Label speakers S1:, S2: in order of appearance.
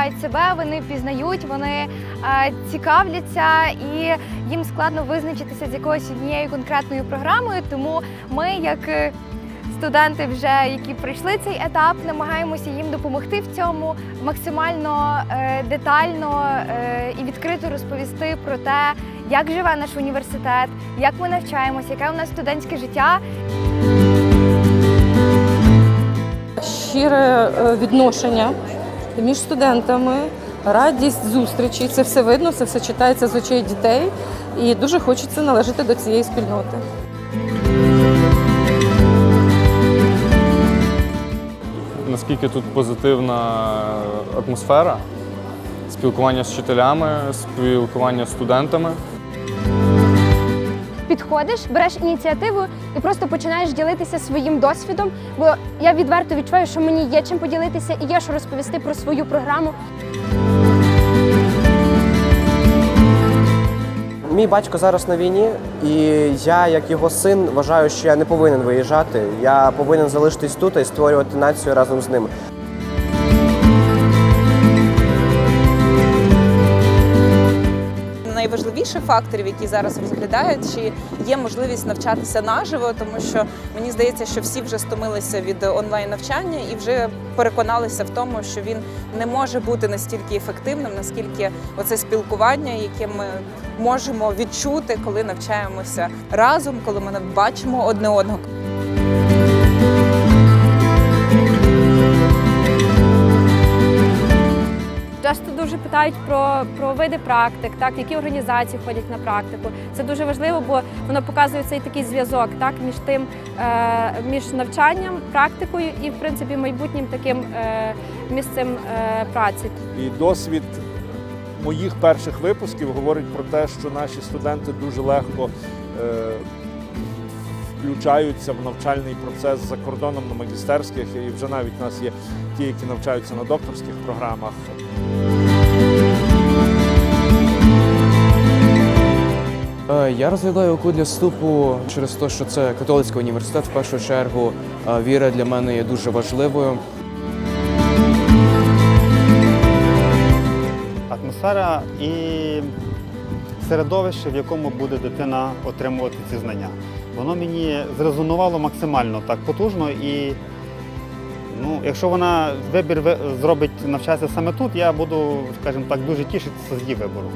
S1: шукають себе, вони пізнають, вони е, цікавляться і їм складно визначитися з якоюсь однією конкретною програмою. Тому ми, як е, студенти, вже які пройшли цей етап, намагаємося їм допомогти в цьому максимально е, детально і відкрито розповісти про те, як живе наш університет, як ми навчаємося, яке у нас студентське життя.
S2: щире відношення між студентами, радість зустрічі. Це все видно, це все читається з очей дітей, і дуже хочеться належати до цієї спільноти.
S3: наскільки тут позитивна атмосфера, спілкування з вчителями, спілкування з студентами.
S4: Підходиш, береш ініціативу і просто починаєш ділитися своїм досвідом. Бо я відверто відчуваю, що мені є чим поділитися і є що розповісти про свою програму.
S5: Мій батько зараз на війні, і я, як його син, вважаю, що я не повинен виїжджати. Я повинен залишитись тут і створювати націю разом з ним.
S6: Найважливіших факторів, які зараз розглядають, чи є можливість навчатися наживо, тому що мені здається, що всі вже стомилися від онлайн навчання і вже переконалися в тому, що він не може бути настільки ефективним, наскільки оце спілкування, яке ми можемо відчути, коли навчаємося разом, коли ми бачимо одне одного.
S7: Питають про, про види практик, так які організації ходять на практику. Це дуже важливо, бо воно показує цей такий зв'язок так між тим, е, між навчанням, практикою і в принципі майбутнім таким е, місцем е, праці.
S8: І досвід моїх перших випусків говорить про те, що наші студенти дуже легко е, включаються в навчальний процес за кордоном на магістерських, і вже навіть у нас є ті, які навчаються на докторських програмах.
S9: Я розглядаю ОКУ для вступу через те, що це католицький університет в першу чергу. Е, Віра для мене є дуже важливою.
S10: атмосфера і середовище, в якому буде дитина отримувати ці знання. Воно мені зрезонувало максимально так потужно і ну, якщо вона вибір зробить навчатися саме тут, я буду, скажімо так, дуже тішитися з її вибору.